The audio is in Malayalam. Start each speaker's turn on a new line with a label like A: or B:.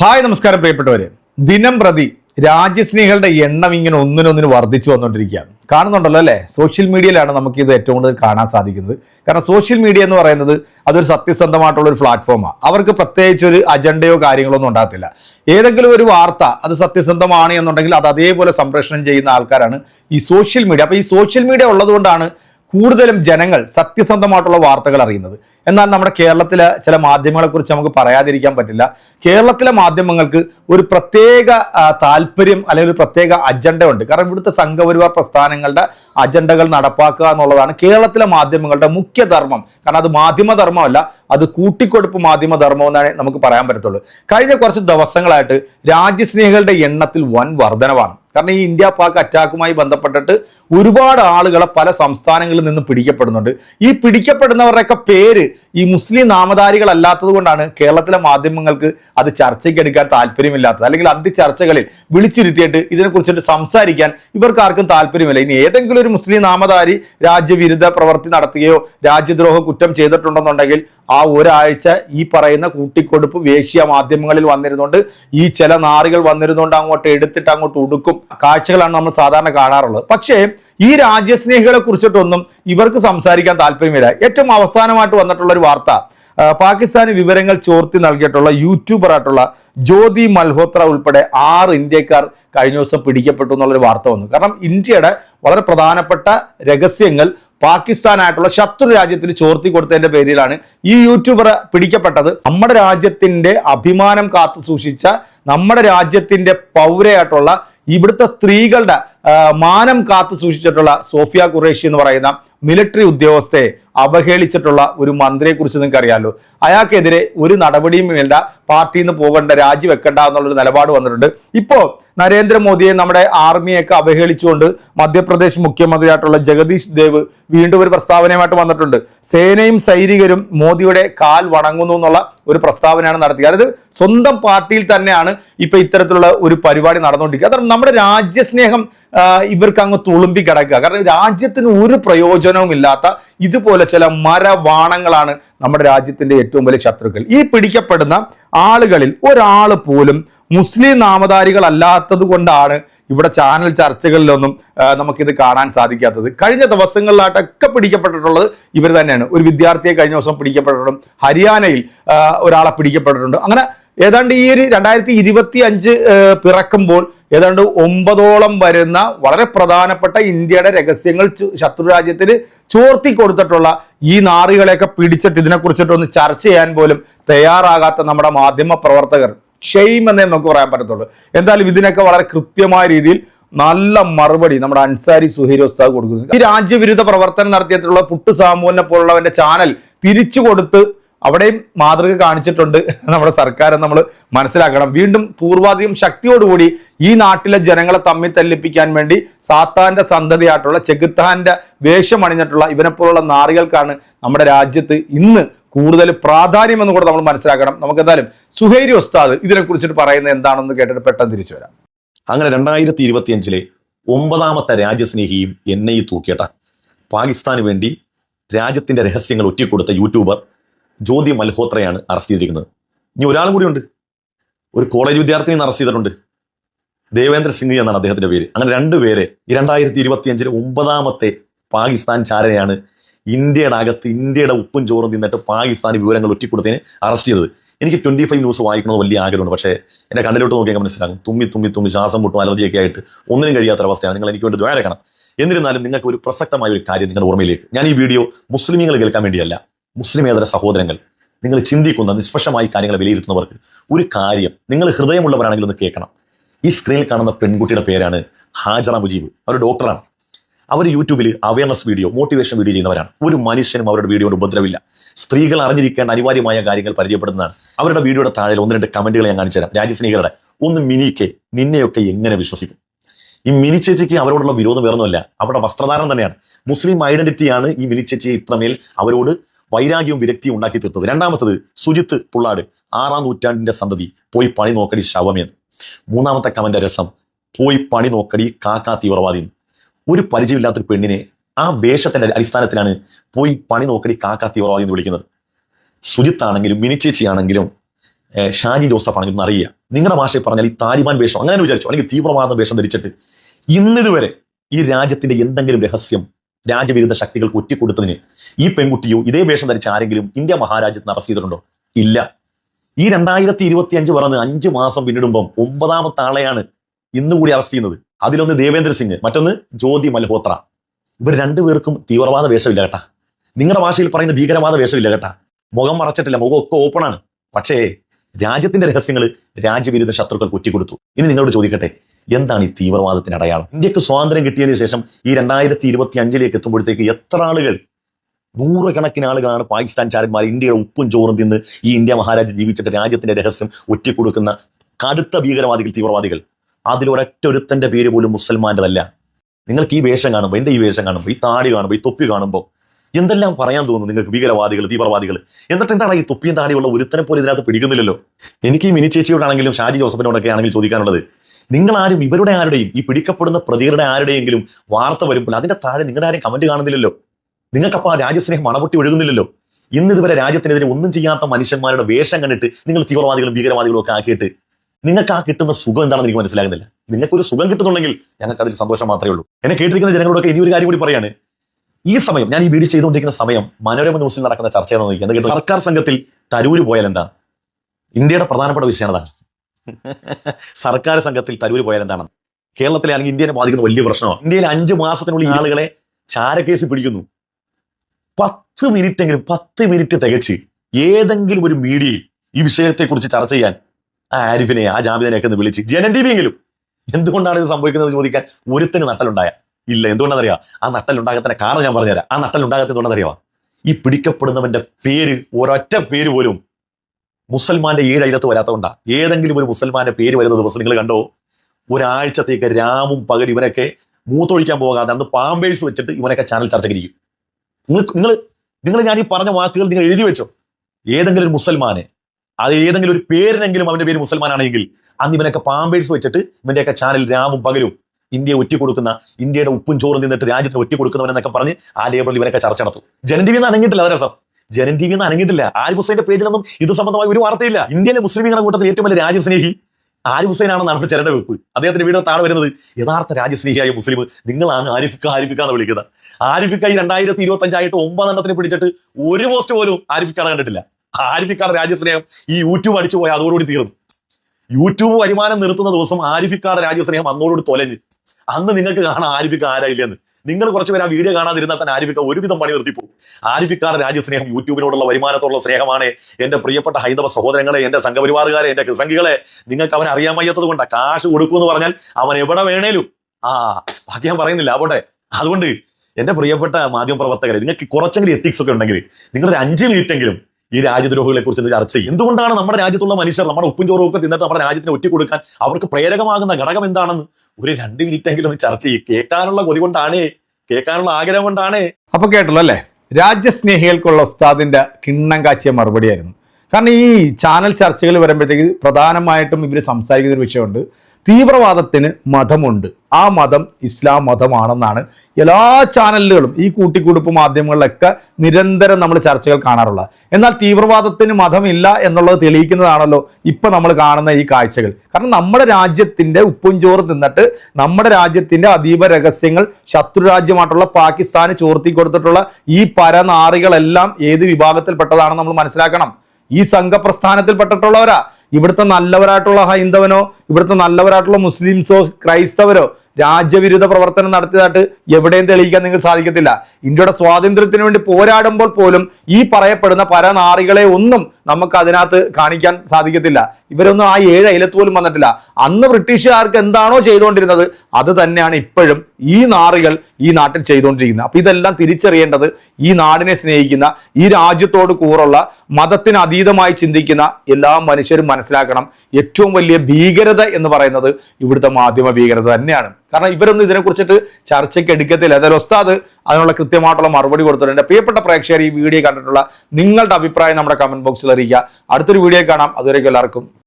A: ഹായ് നമസ്കാരം പ്രിയപ്പെട്ടവര്. ദിനം പ്രതി രാജ്യസ്നേഹികളുടെ എണ്ണം ഇങ്ങനെ ഒന്നിനൊന്നിന് വർദ്ധിച്ചു വന്നുകൊണ്ടിരിക്കുകയാണ് കാണുന്നുണ്ടല്ലോ അല്ലേ? സോഷ്യൽ മീഡിയയിലാണ് നമുക്ക് ഇത് ഏറ്റവും കൂടുതൽ കാണാൻ സാധിക്കുന്നത്. കാരണം സോഷ്യൽ മീഡിയ എന്ന് പറയുന്നത് അതൊരു സത്യസന്ധമായിട്ടുള്ള ഒരു പ്ലാറ്റ്ഫോമാണ്. അവർക്ക് പ്രത്യേകിച്ച് ഒരു അജണ്ടയോ കാര്യങ്ങളോ ഒന്നും ഉണ്ടാകത്തില്ല. ഏതെങ്കിലും ഒരു വാർത്ത അത് സത്യസന്ധമാണ് എന്നുണ്ടെങ്കിൽ അത് അതേപോലെ സംപ്രേഷണം ചെയ്യുന്ന ആൾക്കാരാണ് ഈ സോഷ്യൽ മീഡിയ. അപ്പോൾ ഈ സോഷ്യൽ മീഡിയ ഉള്ളതുകൊണ്ടാണ് കൂടുതലും ജനങ്ങൾ സത്യസന്ധമായിട്ടുള്ള വാർത്തകൾ അറിയുന്നത്. എന്നാൽ നമ്മുടെ കേരളത്തിലെ ചില മാധ്യമങ്ങളെക്കുറിച്ച് നമുക്ക് പറയാതിരിക്കാൻ പറ്റില്ല. കേരളത്തിലെ മാധ്യമങ്ങൾക്ക് ഒരു പ്രത്യേക താല്പര്യം അല്ലെങ്കിൽ ഒരു പ്രത്യേക അജണ്ട ഉണ്ട്. കാരണം ഇവിടുത്തെ സംഘപരിവാർ പ്രസ്ഥാനങ്ങളുടെ അജണ്ടകൾ നടപ്പാക്കുക എന്നുള്ളതാണ് കേരളത്തിലെ മാധ്യമങ്ങളുടെ മുഖ്യ ധർമ്മം. കാരണം അത് മാധ്യമധർമ്മമല്ല അത് കൂട്ടിക്കൊടുപ്പ് മാധ്യമധർമ്മം എന്നാണ് നമുക്ക് പറയാൻ പറ്റത്തുള്ളൂ. കഴിഞ്ഞ കുറച്ച് ദിവസങ്ങളായിട്ട് രാജ്യസ്നേഹികളുടെ എണ്ണത്തിൽ വൻ വർധനവാണ്. കാരണം ഈ ഇന്ത്യ പാക് അറ്റാക്കുമായി ബന്ധപ്പെട്ടിട്ട് ഒരുപാട് ആളുകളെ പല സംസ്ഥാനങ്ങളിൽ നിന്ന് പിടിക്കപ്പെടുന്നുണ്ട്. ഈ പിടിക്കപ്പെടുന്നവരുടെയൊക്കെ പേര് ഈ മുസ്ലിം നാമധാരികളല്ലാത്തത് കൊണ്ടാണ് കേരളത്തിലെ മാധ്യമങ്ങൾക്ക് അത് ചർച്ചയ്ക്ക് എടുക്കാൻ താല്പര്യമില്ലാത്തത്. അല്ലെങ്കിൽ അതി ചർച്ചകളിൽ വിളിച്ചിരുത്തിയിട്ട് ഇതിനെക്കുറിച്ചിട്ട് സംസാരിക്കാൻ ഇവർക്ക് ആർക്കും താല്പര്യമില്ല. ഇനി ഏതെങ്കിലും ഒരു മുസ്ലിം നാമധാരി രാജ്യവിരുദ്ധ പ്രവൃത്തി നടത്തുകയോ രാജ്യദ്രോഹ കുറ്റം ചെയ്തിട്ടുണ്ടെന്നുണ്ടെങ്കിൽ ആ ഒരാഴ്ച ഈ പറയുന്ന കൂട്ടിക്കൊടുപ്പ് വേശ്യ മാധ്യമങ്ങളിൽ വന്നിരുന്നുകൊണ്ട് ഈ ചില നാറികൾ വന്നിരുന്നുകൊണ്ട് അങ്ങോട്ട് എടുത്തിട്ട് അങ്ങോട്ട് ഉടുക്കും. കാഴ്ചകളാണ് നമ്മൾ സാധാരണ കാണാറുള്ളത്. പക്ഷേ ഈ രാജ്യസ്നേഹികളെ കുറിച്ചിട്ടൊന്നും ഇവർക്ക് സംസാരിക്കാൻ താല്പര്യമില്ല. ഏറ്റവും അവസാനമായിട്ട് വന്നിട്ടുള്ള ഒരു വാർത്ത പാകിസ്ഥാന് വിവരങ്ങൾ ചോർത്തി നൽകിയിട്ടുള്ള യൂട്യൂബർ ആയിട്ടുള്ള ജ്യോതി മൽഹോത്ര ഉൾപ്പെടെ ആറ് ഇന്ത്യക്കാർ കഴിഞ്ഞ ദിവസം പിടിക്കപ്പെട്ടു എന്നുള്ളൊരു വാർത്ത വന്നു. കാരണം ഇന്ത്യയുടെ വളരെ പ്രധാനപ്പെട്ട രഹസ്യങ്ങൾ പാകിസ്ഥാനായിട്ടുള്ള ശത്രു രാജ്യത്തിന് ചോർത്തി കൊടുത്തതിന്റെ പേരിലാണ് ഈ യൂട്യൂബർ പിടിക്കപ്പെട്ടത്. നമ്മുടെ രാജ്യത്തിന്റെ അഭിമാനം കാത്തു സൂക്ഷിച്ച നമ്മുടെ രാജ്യത്തിന്റെ പൗരയായിട്ടുള്ള ഇവിടുത്തെ സ്ത്രീകളുടെ മാനം കാത്തു സൂക്ഷിച്ചിട്ടുള്ള സോഫിയ ഖുറേഷി എന്ന് പറയുന്ന മിലിറ്ററി ഉദ്യോഗസ്ഥയെ അവഹേളിച്ചിട്ടുള്ള ഒരു മന്ത്രിയെക്കുറിച്ച് നിങ്ങൾക്ക് അറിയാമല്ലോ അയാൾക്കെതിരെ ഒരു നടപടിയും വേണ്ട പാർട്ടിയിൽ നിന്ന് പോകേണ്ട രാജിവെക്കേണ്ട എന്നുള്ളൊരു നിലപാട് വന്നിട്ടുണ്ട്. ഇപ്പോൾ നരേന്ദ്രമോദിയെ നമ്മുടെ ആർമിയൊക്കെ അവഹേളിച്ചുകൊണ്ട് മധ്യപ്രദേശ് മുഖ്യമന്ത്രിയായിട്ടുള്ള ജഗദീഷ് ദേവ് വീണ്ടും ഒരു പ്രസ്താവനയുമായിട്ട് വന്നിട്ടുണ്ട്. സേനയും സൈനികരും മോദിയുടെ കാൽ വണങ്ങുന്നു എന്നുള്ള ഒരു പ്രസ്താവനയാണ് നടത്തിയത്. അതായത് സ്വന്തം പാർട്ടിയിൽ തന്നെയാണ് ഇപ്പൊ ഇത്തരത്തിലുള്ള ഒരു പരിപാടി നടന്നുകൊണ്ടിരിക്കുക അതാണ് നമ്മുടെ രാജ്യസ്നേഹം ഇവർക്ക് അങ്ങ് തുളുമ്പി കിടക്കുക കാരണം രാജ്യത്തിന് ഒരു പ്രയോജനവും ഇല്ലാത്ത ഇതുപോലെ ചില മരവാണങ്ങളാണ് നമ്മുടെ രാജ്യത്തിന്റെ ഏറ്റവും വലിയ ശത്രുക്കൾ. ഈ പിടിക്കപ്പെടുന്ന ആളുകളിൽ ഒരാൾ പോലും മുസ്ലിം നാമധാരികളല്ലാത്തത് കൊണ്ടാണ് ഇവിടെ ചാനൽ ചർച്ചകളിലൊന്നും നമുക്കിത് കാണാൻ സാധിക്കാത്തത്. കഴിഞ്ഞ ദിവസങ്ങളിലായിട്ടൊക്കെ പിടിക്കപ്പെട്ടിട്ടുള്ളത് ഇവർ തന്നെയാണ്. ഒരു വിദ്യാർത്ഥിയെ കഴിഞ്ഞ ദിവസം പിടിക്കപ്പെട്ടിട്ടുണ്ട് ഹരിയാനയിൽ ഒരാളെ പിടിക്കപ്പെട്ടിട്ടുണ്ട്. അങ്ങനെ ഏതാണ്ട് ഈ ഒരു രണ്ടായിരത്തി ഇരുപത്തി അഞ്ച് പിറക്കുമ്പോൾ ഏതാണ്ട് ഒമ്പതോളം വരുന്ന വളരെ പ്രധാനപ്പെട്ട ഇന്ത്യയുടെ രഹസ്യങ്ങൾ ശത്രുരാജ്യത്തിന് ശത്രു രാജ്യത്തിന് ചോർത്തി കൊടുത്തിട്ടുള്ള ഈ നാറികളെയൊക്കെ പിടിച്ചിട്ട് ഇതിനെക്കുറിച്ചിട്ടൊന്ന് ചർച്ച ചെയ്യാൻ പോലും തയ്യാറാകാത്ത നമ്മുടെ മാധ്യമ പ്രവർത്തകർ. ഷെയിം എന്നേ നമുക്ക് പറയാൻ പറ്റത്തുള്ളൂ. എന്തായാലും ഇതിനൊക്കെ വളരെ കൃത്യമായ രീതിയിൽ നല്ല മറുപടി നമ്മുടെ അൻസാരി സുഹൈർ ഉസ്താദ് കൊടുക്കുന്നു ഈ രാജ്യവിരുദ്ധ പ്രവർത്തനം നടത്തിയിട്ടുള്ള പുട്ടു സാമൂലിനെ പോലുള്ളവന്റെ ചാനൽ തിരിച്ചു കൊടുത്ത് അവിടെയും മാതൃക കാണിച്ചിട്ടുണ്ട്. നമ്മുടെ സർക്കാർ നമ്മൾ മനസ്സിലാക്കണം. വീണ്ടും പൂർവാധികം ശക്തിയോടുകൂടി ഈ നാട്ടിലെ ജനങ്ങളെ തമ്മിൽ തല്ലിപ്പിക്കാൻ വേണ്ടി സാത്താന്റെ സന്തതിയായിട്ടുള്ള ചെകുത്താന്റെ വേഷം അണിഞ്ഞിട്ടുള്ള ഇവനെപ്പോലുള്ള നാറികൾക്കാണ് നമ്മുടെ രാജ്യത്ത് ഇന്ന് കൂടുതൽ പ്രാധാന്യം എന്ന് കൂടെ നമ്മൾ മനസ്സിലാക്കണം. നമുക്ക് എന്തായാലും സുഹൈരി ഉസ്താദ് ഇതിനെക്കുറിച്ചിട്ട് പറയുന്നത് എന്താണെന്ന് കേട്ടിട്ട് പെട്ടെന്ന് തിരിച്ചു വരാം.
B: അങ്ങനെ രണ്ടായിരത്തി ഇരുപത്തിയഞ്ചിലെ ഒമ്പതാമത്തെ രാജ്യസ്നേഹിയും എന്നെ തൂക്കിയട്ട. പാകിസ്ഥാന് വേണ്ടി രാജ്യത്തിന്റെ രഹസ്യങ്ങൾ ഒറ്റിക്കൊടുത്ത യൂട്യൂബർ ജ്യോതി മൽഹോത്രയാണ് അറസ്റ്റ് ചെയ്തിരിക്കുന്നത്. ഇനി ഒരാളും കൂടി ഉണ്ട് ഒരു കോളേജ് വിദ്യാർത്ഥിനി അറസ്റ്റ് ചെയ്തിട്ടുണ്ട്. ദേവേന്ദ്ര സിംഗ് എന്നാണ് അദ്ദേഹത്തിന്റെ പേര്. അങ്ങനെ രണ്ടുപേരെ രണ്ടായിരത്തി ഇരുപത്തിയഞ്ചിലെ ഒമ്പതാമത്തെ പാകിസ്ഥാൻ ചാരനെയാണ് ഇന്ത്യയുടെ അകത്ത് ഇന്ത്യയുടെ ഉപ്പും ചോറും തിന്നിട്ട് പാകിസ്ഥാൻ വിവരങ്ങൾ ഒറ്റിക്കൊടുത്തതിന് അറസ്റ്റ് ചെയ്തത്. എനിക്ക് ട്വന്റി ഫൈവ് ന്യൂസ് വായിക്കുന്നത് വലിയ ആഗ്രഹമുണ്ട്. പക്ഷേ എന്റെ കണ്ണിലോട്ട് നോക്കിയാൽ മനസ്സിലാകും. തുമ്മി തുമ്മി തുമ്മി ശ്വാസം മുട്ടും അലർജിയൊക്കെ ആയിട്ട് ഒന്നിനും കഴിയാത്ത അവസ്ഥയാണ്. നിങ്ങൾ എനിക്ക് വേണ്ടി ദ്വാരക്കണം. എന്നിരുന്നാലും നിങ്ങൾക്ക് ഒരു പ്രസക്തമായ ഒരു കാര്യം നിങ്ങളുടെ ഓർമ്മയിലേക്ക്. ഞാൻ ഈ വീഡിയോ മുസ്ലിമീങ്ങൾ കേൾക്കാൻ വേണ്ടിയല്ല. മുസ്ലിമേതര സഹോദരങ്ങൾ നിങ്ങൾ ചിന്തിക്കുന്ന നിഷ്പക്ഷമായി കാര്യങ്ങൾ വിലയിരുത്തുന്നവർക്ക് ഒരു കാര്യം നിങ്ങൾ ഹൃദയമുള്ളവരാണെങ്കിൽ ഒന്ന് കേൾക്കണം. ഈ സ്ക്രീനിൽ കാണുന്ന പെൺകുട്ടിയുടെ പേരാണ് ഹാജറ മുജീബ്. അവർ ഡോക്ടറാണ്. അവർ യൂട്യൂബിൽ അവയർനെസ് വീഡിയോ മോട്ടിവേഷൻ വീഡിയോ ചെയ്യുന്നവരാണ്. ഒരു മനുഷ്യനും അവരുടെ വീഡിയോ ഉപദ്രവില്ല. സ്ത്രീകൾ അറിഞ്ഞിരിക്കേണ്ട അനിവാര്യമായ കാര്യങ്ങൾ പരിചയപ്പെടുന്നതാണ്. അവരുടെ വീഡിയോയുടെ താഴെ ഒന്ന് രണ്ട് കമന്റുകൾ ഞാൻ കാണിച്ചു തരാം. രാജ്യസ്നേഹികളുടെ ഒന്ന് മിനിക്ക് നിന്നെയൊക്കെ എങ്ങനെ വിശ്വസിക്കും? ഈ മിനി ചേച്ചിക്ക് അവരോടുള്ള വിരോധം വേറൊന്നുമല്ല. അവരുടെ വസ്ത്രധാരണം തന്നെയാണ്. മുസ്ലിം ഐഡന്റിറ്റിയാണ് ഈ മിനി ഇത്രമേൽ അവരോട് വൈരാഗ്യവും വിരക്തിയും ഉണ്ടാക്കി തീർത്തത്. രണ്ടാമത്തത് സുജിത്ത് പുള്ളാട് ആറാം നൂറ്റാണ്ടിന്റെ സന്തതി. പോയി പണി നോക്കടി ശവമെന്ന് മൂന്നാമത്തെ കമന്റെ രസം പോയി പണി നോക്കടി കാക്കാ തീവ്രവാദി ഒരു പരിചയമില്ലാത്തൊരു പെണ്ണിനെ ആ വേഷത്തിന്റെ അടിസ്ഥാനത്തിലാണ് പോയി പണി നോക്കടി കാക്കാ തീവ്രവാദി എന്ന് വിളിക്കുന്നത്. സുജിത്ത് ആണെങ്കിലും മിനിച്ചേച്ചി ആണെങ്കിലും ഷാജി ജോസഫ് ആണെങ്കിലും അറിയുക. നിങ്ങളുടെ ഭാഷയിൽ പറഞ്ഞാൽ ഈ താലിബാൻ വേഷം അങ്ങനെ വിചാരിച്ചു? അല്ലെങ്കിൽ തീവ്രവാദ വേഷം ധരിച്ചിട്ട് ഇന്നിതുവരെ ഈ രാജ്യത്തിന്റെ എന്തെങ്കിലും രഹസ്യം രാജ്യവിരുദ്ധ ശക്തികൾക്ക് ഒറ്റിക്കൊടുത്തതിന് ഈ പെൺകുട്ടിയോ ഇതേ വേഷം ധരിച്ച ആരെങ്കിലും ഇന്ത്യ മഹാരാജ്യത്തിന് അറസ്റ്റ് ചെയ്തിട്ടുണ്ടോ? ഇല്ല. ഈ രണ്ടായിരത്തി ഇരുപത്തി അഞ്ച് പറഞ്ഞ് അഞ്ച് മാസം പിന്നിടുമ്പം ഒമ്പതാമത്തെ ആളെയാണ് ഇന്നും കൂടി അറസ്റ്റ് ചെയ്യുന്നത്. അതിലൊന്ന് ദേവേന്ദ്ര സിംഗ് മറ്റൊന്ന് ജ്യോതി മൽഹോത്ര. ഇവർ രണ്ടുപേർക്കും തീവ്രവാദ വേഷമില്ല കേട്ടാ. നിങ്ങളുടെ ഭാഷയിൽ പറയുന്ന ഭീകരവാദ വേഷമില്ല കേട്ടാ. മുഖം മറച്ചിട്ടില്ല മുഖം ഒക്കെ ഓപ്പണാണ് പക്ഷേ രാജ്യത്തിന്റെ രഹസ്യങ്ങൾ രാജ്യവിരുദ്ധ ശത്രുക്കൾ കുറ്റിക്കൊടുത്തു. ഇനി നിങ്ങളോട് ചോദിക്കട്ടെ എന്താണ് ഈ തീവ്രവാദത്തിന് അടയാളം? ഇന്ത്യയ്ക്ക് സ്വാതന്ത്ര്യം കിട്ടിയതിനു ശേഷം ഈ രണ്ടായിരത്തി ഇരുപത്തി അഞ്ചിലേക്ക് എത്തുമ്പോഴത്തേക്ക് എത്ര ആളുകൾ നൂറുകണക്കിന് ആളുകളാണ് പാകിസ്ഥാൻ ചാരന്മാർ ഇന്ത്യയുടെ ഉപ്പും ചോറും തിന്ന് ഈ ഇന്ത്യ മഹാരാജ്യം ജീവിച്ചിട്ട് രാജ്യത്തിന്റെ രഹസ്യം ഒറ്റിക്കൊടുക്കുന്ന കടുത്ത ഭീകരവാദികൾ തീവ്രവാദികൾ. അതിലൊരൊറ്റ ഒരുത്തന്റെ പേര് പോലും മുസൽമാന്റെതല്ല. നിങ്ങൾക്ക് ഈ വേഷം കാണുമ്പോൾ എന്റെ ഈ വേഷം കാണുമ്പോൾ ഈ താടി കാണുമ്പോൾ ഈ തൊപ്പി കാണുമ്പോൾ എന്തെല്ലാം പറയാൻ തോന്നുന്നു നിങ്ങൾക്ക് ഭീകരവാദികൾ തീവ്രവാദികൾ? എന്നിട്ട് എന്താണ് ഈ തൊപ്പിയും താടിയുള്ള ഒരുത്തനെ പോലും ഇതിനകത്ത് പിടിക്കുന്നില്ലല്ലോ? എനിക്ക് ഈ മിനി ചേച്ചിയോടാണെങ്കിലും ഷാജി ജോസഫിനോടൊക്കെ ആണെങ്കിലും ചോദിക്കാനുള്ളത് നിങ്ങൾ ആരും ഇവരുടെ ആരുടെയും ഈ പിടിക്കപ്പെടുന്ന പ്രതികളുടെ ആരുടെയെങ്കിലും വാർത്ത വരുമ്പോൾ അതിന്റെ താഴെ നിങ്ങളുടെ ആരും കമന്റ് കാണുന്നില്ലല്ലോ? നിങ്ങൾക്കപ്പോൾ ആ രാജ്യസ്നേഹം അണപൊട്ടി ഒഴുകുന്നില്ലല്ലോ? ഇന്ന് ഇതുവരെ രാജ്യത്തിനെതിരെ ഒന്നും ചെയ്യാത്ത മനുഷ്യന്മാരുടെ വേഷം കണ്ടിട്ട് നിങ്ങൾ തീവ്രവാദികളും ഭീകരവാദികളും ഒക്കെ ആക്കിയിട്ട് നിങ്ങൾക്ക് ആ കിട്ടുന്ന സുഖം എന്താണെന്ന് എനിക്ക് മനസ്സിലാകുന്നില്ല. നിങ്ങൾക്കൊരു സുഖം കിട്ടുന്നുണ്ടെങ്കിൽ ഞങ്ങൾക്ക് അതിൽ സന്തോഷം മാത്രമേ ഉള്ളൂ. എന്നെ കേട്ടിരിക്കുന്ന ജനങ്ങളോടൊക്കെ ഇനി ഒരു കാര്യം കൂടി പറയാണ്. ഈ സമയം ഞാൻ ഈ വീഡിയോ ചെയ്തുകൊണ്ടിരിക്കുന്ന സമയം മനോരമ ന്യൂസിൽ നടക്കുന്ന എന്താ സർക്കാർ സംഘത്തിൽ തരൂര് പോയാൽ എന്താ? ഇന്ത്യയുടെ പ്രധാനപ്പെട്ട വിഷയമാണ് അതാണ്. സർക്കാർ സംഘത്തിൽ തരൂര് പോയാൽ എന്താണ്? കേരളത്തിലെ അല്ലെങ്കിൽ ഇന്ത്യനെ ബാധിക്കുന്ന വലിയ പ്രശ്നമാണ്. ഇന്ത്യയിൽ അഞ്ച് മാസത്തിനുള്ളിൽ ആളുകളെ ചാരക്കേസ് പിടിക്കുന്നു. പത്ത് മിനിറ്റ് എങ്കിലും പത്ത് മിനിറ്റ് തികച്ച് ഏതെങ്കിലും ഒരു മീഡിയയിൽ ഈ വിഷയത്തെക്കുറിച്ച് ചർച്ച ചെയ്യാൻ ആ ആരിഫിനെ ആ ജാമ്യനെയൊക്കെ ഒന്ന് വിളിച്ച് ജനൻ ടി വിയെങ്കിലും എന്തുകൊണ്ടാണ് ഇത് സംഭവിക്കുന്നത് ചോദിക്കാൻ ഒരുത്തിന് നട്ടലുണ്ടായ ഇല്ല എന്തുകൊണ്ടാണെന്നറിയാം? ആ നട്ടലുണ്ടാകത്തിന്റെ കാരണം ഞാൻ പറഞ്ഞുതരാം. ആ നട്ടലുണ്ടാകത്ത എന്തുകൊണ്ടെന്നറിയാം ഈ പിടിക്കപ്പെടുന്നവന്റെ പേര് ഒരൊറ്റ പേര് പോലും മുസൽമാന്റെ ഏഴ് അയലത്ത് വരാത്തതുകൊണ്ടാണ് ഏതെങ്കിലും ഒരു മുസൽമാന്റെ പേര് വരുന്ന ദിവസം നിങ്ങൾ കണ്ടോ? ഒരാഴ്ചത്തേക്ക് രാമും പകൽ ഇവനൊക്കെ മൂത്തൊഴിക്കാൻ പോകാതെ അന്ന് പാമ്പേഴ്സ് വെച്ചിട്ട് ഇവനൊക്കെ ചാനൽ ചർച്ചയ്ക്കിരിക്കും നിങ്ങൾ നിങ്ങൾ നിങ്ങൾ ഞാൻ ഈ പറഞ്ഞ വാക്കുകൾ നിങ്ങൾ എഴുതി വെച്ചോ? ഏതെങ്കിലും ഒരു മുസൽമാനെ അത് ഏതെങ്കിലും ഒരു പേരിനെങ്കിലും അവന്റെ പേര് മുസൽമാനാണെങ്കിൽ അന്ന് ഇവനൊക്കെ പാമ്പേഴ്സ് വെച്ചിട്ട് ഇവന്റെയൊക്കെ ചാനൽ രാവും പകലും ഇന്ത്യയെ ഒറ്റിക്കൊടുക്കുന്ന ഇന്ത്യയുടെ ഉപ്പും ചോറും നിന്നിട്ട് രാജ്യത്തിന് ഒറ്റിക്കൊടുക്കുന്നവനെന്നൊക്കെ പറഞ്ഞ് ആ ലേബറിൽ ഇവരൊക്കെ ചർച്ച നടത്തും. ജനൻ ടി വിന്ന് അനങ്ങിയിട്ടില്ല അത് രസം. ജനൻ ടി അനങ്ങിയിട്ടില്ല. ആരിഫ് ഹുസൈന്റെ പേജിലൊന്നും ഇത് സംബന്ധമായ ഒരു വാർത്തയില്ല. ഇന്ത്യയിലെ മുസ്ലിമീങ്ങളുടെ കൂട്ടത്തിൽ ഏറ്റവും വലിയ രാജ്യസ്നേഹി ആരിഫ് ഹുസൈൻ ആണെന്നാണ് ചിലരുടെ വെപ്പ്. അദ്ദേഹത്തിന്റെ വീഡിയോ താഴെ വരുന്നത് യഥാർത്ഥ രാജ്യസ്നേഹിയായ മുസ്ലിം നിങ്ങളാണ് ആരിഫിക്ക ആരിഫിക്ക എന്ന് വിളിക്കുന്നത്. ആരിഫിക്ക ഈ രണ്ടായിരത്തി ഇരുപത്തി അഞ്ചായിട്ട് ഒമ്പതെണ്ണത്തിന് പിടിച്ചിട്ട് ഒരു പോസ്റ്റ് പോലും ആരിഫിക്കാണ് കണ്ടിട്ടില്ല. ആരിഫിക്കാട് രാജ്യസ്നേഹം ഈ യൂട്യൂബ് അടിച്ചു പോയ അതോടുകൂടി തീർന്നു. യൂട്യൂബ് വരുമാനം നിർത്തുന്ന ദിവസം ആരിഫിക്കാട് രാജ്യസ്നേഹം അന്നോടുകൂടി തൊലഞ്ഞ്. അന്ന് നിങ്ങൾക്ക് കാണാൻ ആരിഫിക്ക ആരായില്ലെന്ന്. നിങ്ങൾ കുറച്ച് പേര് ആ വീഡിയോ കാണാതിരുന്നാൽ തന്നെ ആരിഫിക്ക ഒരുവിധം പണി നിർത്തിപ്പോകും ആരിഫിക്കാട് രാജ്യസ്നേഹം യൂട്യൂബിനോടുള്ള വരുമാനത്തോടുള്ള സ്നേഹമാണ് എന്റെ പ്രിയപ്പെട്ട ഹൈന്ദവ സഹോദരങ്ങളെ എന്റെ സംഘപരിവാറുകാരെ എന്റെ സംഘികളെ നിങ്ങൾക്ക് അവൻ അറിയാൻ വയ്യാത്തത് കൊണ്ടാണ് കാശ് കൊടുക്കുമെന്ന് പറഞ്ഞാൽ അവൻ എവിടെ വേണേലും. ആ ബാക്കി ഞാൻ പറയുന്നില്ല അവിടെ അതുകൊണ്ട് എന്റെ പ്രിയപ്പെട്ട മാധ്യമ പ്രവർത്തകരെ നിങ്ങൾക്ക് കുറച്ചെങ്കിലും എത്തിക്സ് ഒക്കെ ഉണ്ടെങ്കിൽ നിങ്ങളൊരു അഞ്ച് മിനിറ്റ് എങ്കിലും ഈ രാജ്യദ്രോഹികളെ കുറിച്ച് ചർച്ച ചെയ്യും. എന്തുകൊണ്ടാണ് നമ്മുടെ രാജ്യത്തുള്ള മനുഷ്യർ നമ്മുടെ ഉപ്പും ചോറും ഒക്കെ തിന്നിട്ട് നമ്മുടെ രാജ്യത്തിന് ഒറ്റ കൊടുക്കാൻ അവർക്ക് പ്രേരകമാകുന്ന ഘടകം എന്താണെന്ന് ഒരു രണ്ട് മിനിറ്റ് എങ്കിലും ഒന്ന് ചർച്ച ചെയ്യും. കേൾക്കാനുള്ള കൊതി കൊണ്ടാണ് കേൾക്കാനുള്ള ആഗ്രഹം കൊണ്ടാണ്.
A: അപ്പൊ കേട്ടല്ലോ അല്ലേ? രാജ്യസ്നേഹികൾക്കുള്ള ഉസ്താദിന്റെ കിണ്ണം കാച്ചിയ മറുപടിയായിരുന്നു. കാരണം ഈ ചാനൽ ചർച്ചകൾ വരുമ്പോഴത്തേക്ക് പ്രധാനമായിട്ടും ഇവർ സംസാരിക്കുന്ന ഒരു വിഷയമുണ്ട്. തീവ്രവാദത്തിന് മതമുണ്ട്. ആ മതം ഇസ്ലാം മതമാണെന്നാണ് എല്ലാ ചാനലുകളും ഈ കൂട്ടിക്കുടുപ്പ് മാധ്യമങ്ങളിലൊക്കെ നിരന്തരം നമ്മൾ ചർച്ചകൾ കാണാറുള്ളത്. എന്നാൽ തീവ്രവാദത്തിന് മതമില്ല എന്നുള്ളത് തെളിയിക്കുന്നതാണല്ലോ ഇപ്പം നമ്മൾ കാണുന്ന ഈ കാഴ്ചകൾ. കാരണം നമ്മുടെ രാജ്യത്തിന്റെ ഉപ്പും ചോറ് തിന്നിട്ട് നമ്മുടെ രാജ്യത്തിന്റെ അതീവ രഹസ്യങ്ങൾ ശത്രുരാജ്യമായിട്ടുള്ള പാകിസ്ഥാന് ചോർത്തി കൊടുത്തിട്ടുള്ള ഈ പരനാറികളെല്ലാം ഏത് വിഭാഗത്തിൽപ്പെട്ടതാണെന്ന് നമ്മൾ മനസ്സിലാക്കണം. ഈ സംഘപ്രസ്ഥാനത്തിൽപ്പെട്ടിട്ടുള്ളവരാ. ഇവിടുത്തെ നല്ലവരായിട്ടുള്ള ഹൈന്ദവനോ ഇവിടുത്തെ നല്ലവരായിട്ടുള്ള മുസ്ലിംസോ ക്രൈസ്തവരോ രാജ്യവിരുദ്ധ പ്രവർത്തനം നടത്തിയതായിട്ട് എവിടെയും തെളിയിക്കാൻ നിങ്ങൾക്ക് സാധിക്കത്തില്ല. ഇന്ത്യയുടെ സ്വാതന്ത്ര്യത്തിന് വേണ്ടി പോരാടുമ്പോൾ പോലും ഈ പറയപ്പെടുന്ന പരനാറികളെ ഒന്നും നമുക്ക് അതിനകത്ത് കാണിക്കാൻ സാധിക്കത്തില്ല. ഇവരൊന്നും ആ ഏഴ് അയിലത്ത് പോലും വന്നിട്ടില്ല. അന്ന് ബ്രിട്ടീഷുകാർക്ക് എന്താണോ ചെയ്തുകൊണ്ടിരുന്നത് അത് തന്നെയാണ് ഇപ്പോഴും ഈ നാറുകൾ ഈ നാട്ടിൽ ചെയ്തുകൊണ്ടിരിക്കുന്നത്. അപ്പൊ ഇതെല്ലാം തിരിച്ചറിയേണ്ടത് ഈ നാടിനെ സ്നേഹിക്കുന്ന ഈ രാജ്യത്തോട് കൂറുള്ള മതത്തിന് അതീതമായി ചിന്തിക്കുന്ന എല്ലാ മനുഷ്യരും മനസ്സിലാക്കണം. ഏറ്റവും വലിയ ഭീകരത എന്ന് പറയുന്നത് ഇവിടുത്തെ മാധ്യമ ഭീകരത തന്നെയാണ്. കാരണം ഇവരൊന്നും ഇതിനെക്കുറിച്ചിട്ട് ചർച്ചയ്ക്ക് എടുക്കത്തില്ല. എന്തായാലും ഉസ്താദ് അതിനുള്ള കൃത്യമായിട്ടുള്ള മറുപടി കൊടുത്തിട്ടുണ്ട്. പ്രിയപ്പെട്ട പ്രേക്ഷകർ ഈ വീഡിയോ കണ്ടിട്ടുള്ള നിങ്ങളുടെ അഭിപ്രായം നമ്മുടെ കമന്റ് ബോക്സിൽ അറിയിക്കുക. അടുത്തൊരു വീഡിയോ കാണാം. അതുവരേക്കും എല്ലാവർക്കും.